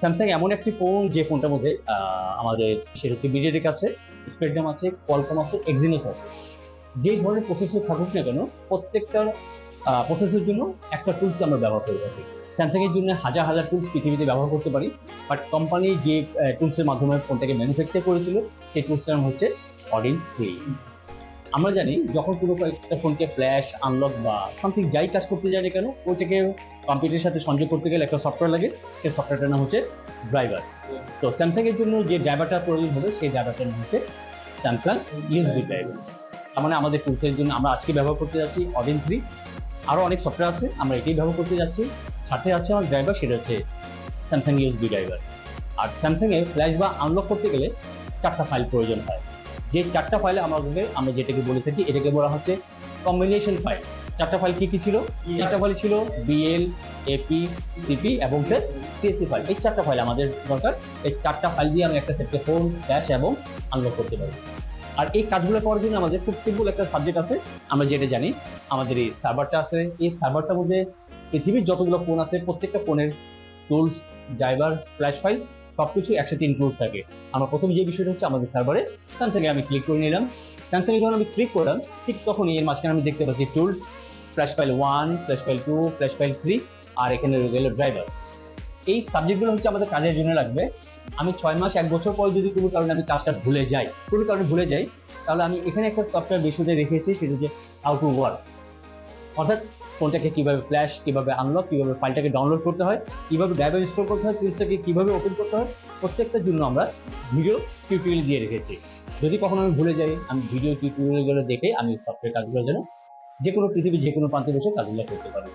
Samsung এমন একটি phone যে ফোনটার মধ্যে আমাদের সেটা হচ্ছে বিজেডিক আছে স্পেকট্রাম আছে কোয়ালকম আছে এক্সিনোস আছে। যে ধরনের প্রসেসর থাকুক না কেন, প্রত্যেকটা প্রসেসের জন্য একটা টুলস আমরা ব্যবহার করে থাকি। স্যামসাং এর জন্য হাজার হাজার টুলস পৃথিবীতে ব্যবহার করতে পারি বাট কোম্পানি যে টুলসের মাধ্যমে ফোনটাকে ম্যানুফ্যাকচার করেছিল, সেই টুলসটার হচ্ছে অডিন থ্রি আমরা জানি যখন কোনো একটা ফোনকে ফ্ল্যাশ আনলক বা সামথিং যাই কাজ করতে যায় কেন, ওইটাকে কম্পিউটারের সাথে সংযোগ করতে গেলে একটা সফটওয়্যার লাগে। সেই সফটওয়্যারটার নাম হচ্ছে ড্রাইভার তো স্যামসাংয়ের জন্য যে ড্রাইভারটা প্রয়োজন হবে, সেই ড্রাইভারটার নাম হচ্ছে স্যামসাং ইউএসবি ড্রাইভার তার মানে আমাদের টুলসের জন্য আমরা আজকে ব্যবহার করতে যাচ্ছি অডিন থ্রি আরও অনেক সফটওয়্যার আছে, আমরা এটাই ব্যবহার করতে যাচ্ছি। সাথে আছে আমার ড্রাইভার সেটা হচ্ছে স্যামসাং ইউএসবি ড্রাইভার আর স্যামসাংয়ে ফ্ল্যাশ বা আনলক করতে গেলে চারটা ফাইল প্রয়োজন হয়। যে চারটা ফাইলে আমাদের আমরা যেটাকে বলে থাকি এটাকে বলা হচ্ছে কম্বিনেশন ফাইল চারটা ফাইল কি কি ছিল? চারটা ফাইল ছিল বিএল এপি সিপি এবং সিএসসি ফাইল এই চারটা ফাইল আমাদের দরকার। এই চারটা ফাইল দিয়ে আমি একটা সেটকে ফোন ক্যাশ এবং আনলক করতে পারি। আর এই কাজগুলো করার জন্য আমাদের খুব সিম্পল একটা সাবজেক্ট আছে। আমরা যেটা জানি আমাদের এই সার্ভারটা আছে। এই সার্ভারটার মধ্যে পৃথিবীর যতগুলো ফোন আছে প্রত্যেকটা ফোনের টুলস ড্রাইভার ফ্ল্যাশ ফাইল সব কিছু একসাথে ইনক্লুড থাকে। আমার প্রথম যে বিষয়টা হচ্ছে আমাদের সার্ভারে স্যামসাংয়ে আমি ক্লিক করে নিলাম। স্যামসাংয়ে যখন আমি ক্লিক করলাম, ঠিক তখনই এর মাঝখানে আমি দেখতে পাচ্ছি tools flash file one flash file two flash file three আর এখানে রয়ে গেল ড্রাইভার এই সাবজেক্টগুলো হচ্ছে আমাদের কাজের জন্য লাগবে। আমি ছয় মাস, এক বছর পর যদি কোনো কারণে আমি কাজটা ভুলে যাই, কোনো কারণে ভুলে যাই, তাহলে আমি এখানে একটা সফটওয়্যার বিষয়তে রেখেছি, সেটা হচ্ছে হাউ টু ওয়ার্ক অর্থাৎ ফোনটাকে কীভাবে ফ্ল্যাশ কীভাবে আনলক কীভাবে ফাইলটাকে ডাউনলোড করতে হয়, কীভাবে ড্রাইভার ইনস্টল করতে হয় টুলসটাকে কীভাবে ওপেন করতে হয়, প্রত্যেকটার জন্য আমরা ভিডিও টিউটোরিয়াল দিয়ে রেখেছি। যদি কখনো আমি ভুলে যাই, আমি ভিডিও টিউটোরিয়ালগুলো দেখে আমি সফটওয়্যার কাজগুলো যেন যে কোনো পৃথিবীর যে কোনো প্রান্তে বসে কাজগুলো করতে পারি